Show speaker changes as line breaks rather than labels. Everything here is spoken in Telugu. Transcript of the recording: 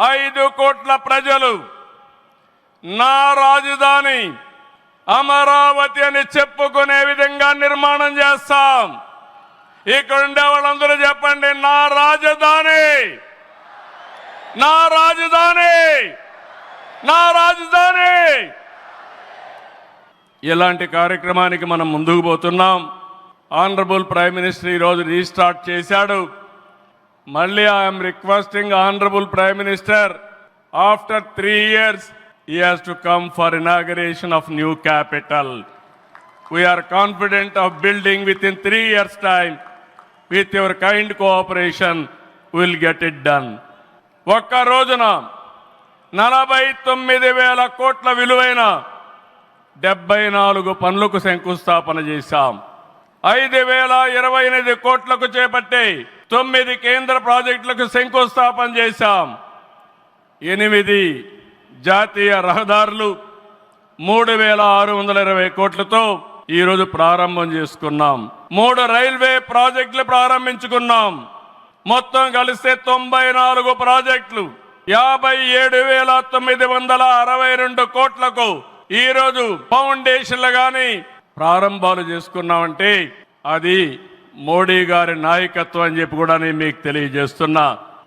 ఐదు కోట్ల ప్రజలు నా రాజధాని అమరావతి అని చెప్పుకునే విధంగా నిర్మాణం చేస్తాం. ఇక్కడ ఉండే వాళ్ళందరూ చెప్పండి నా రాజధాని! నా రాజధాని! నా రాజధాని! ఇలాంటి కార్యక్రమానికి మనం ముందుకు పోతున్నాం. ఆనరబుల్ ప్రైమ్ మినిస్టర్ ఈరోజు రీస్టార్ట్ చేశాడు. మళ్ళీ I'm requesting honourable prime minister after three years he has to come for inauguration of new capital we're confident of building with in three years time with your kind cooperation will get it done ఒక్క రోజున నలభై తొమ్మిది వేల కోట్ల విలువైన డెబ్బై నాలుగు పనులకు శంకుస్థాపన చేశాం. ఐదు వేల ఇరవై ఎనిమిది కోట్లకు చేపట్టి తొమ్మిది కేంద్ర ప్రాజెక్టులకు శంకుస్థాపన చేశాం. ఎనిమిది జాతీయ రహదారులు మూడు వేల ఆరు వందల ఇరవై కోట్లతో ఈరోజు ప్రారంభం చేసుకున్నాం. మూడు రైల్వే ప్రాజెక్టులు ప్రారంభించుకున్నాం. మొత్తం కలిస్తే తొంభై నాలుగు ప్రాజెక్టులు యాభై ఏడు వేల తొమ్మిది వందల అరవై రెండు కోట్లకు ఈరోజు ఫౌండేషన్లు కానీ ప్రారంభాలు చేసుకున్నామంటే అది మోడీ గారి నాయకత్వం అని చెప్పి కూడా నేను మీకు తెలియజేస్తున్నా.